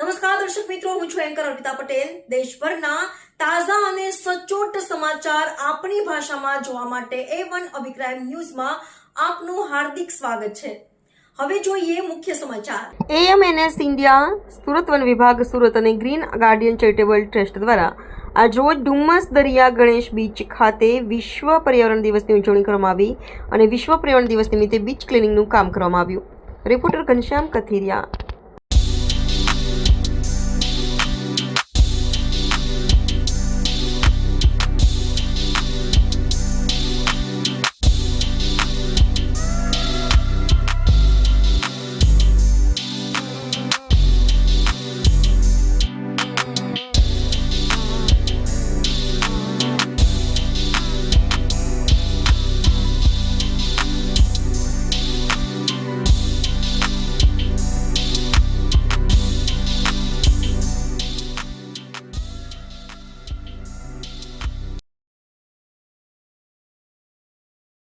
નમસ્કાર, દર્શક મિત્રો, હું છું એન્કર અર્પિતા પટેલ. દેશભરના તાજા અને સચોટ સમાચાર આપણી ભાષામાં જોવા માટે એ વન અભિપ્રાય ન્યૂઝમાં આપનું હાર્દિક સ્વાગત છે. હવે જોઈએ મુખ્ય સમાચાર. એએમએનએસ ઇન્ડિયા સુરત વન વિભાગ, સુરત અને ગ્રીન ગાર્ડિયન ચેરિટેબલ ટ્રસ્ટ દ્વારા આજરોજ ડુમ્મસ દરિયા ગણેશ બીચ ખાતે વિશ્વ પર્યાવરણ દિવસની ઉજવણી કરવામાં આવી અને વિશ્વ પર્યાવરણ દિવસ નિમિત્તે બીચ ક્લિનિંગનું કામ કરવામાં આવ્યું. રિપોર્ટર ઘનશ્યામ કથિરિયા.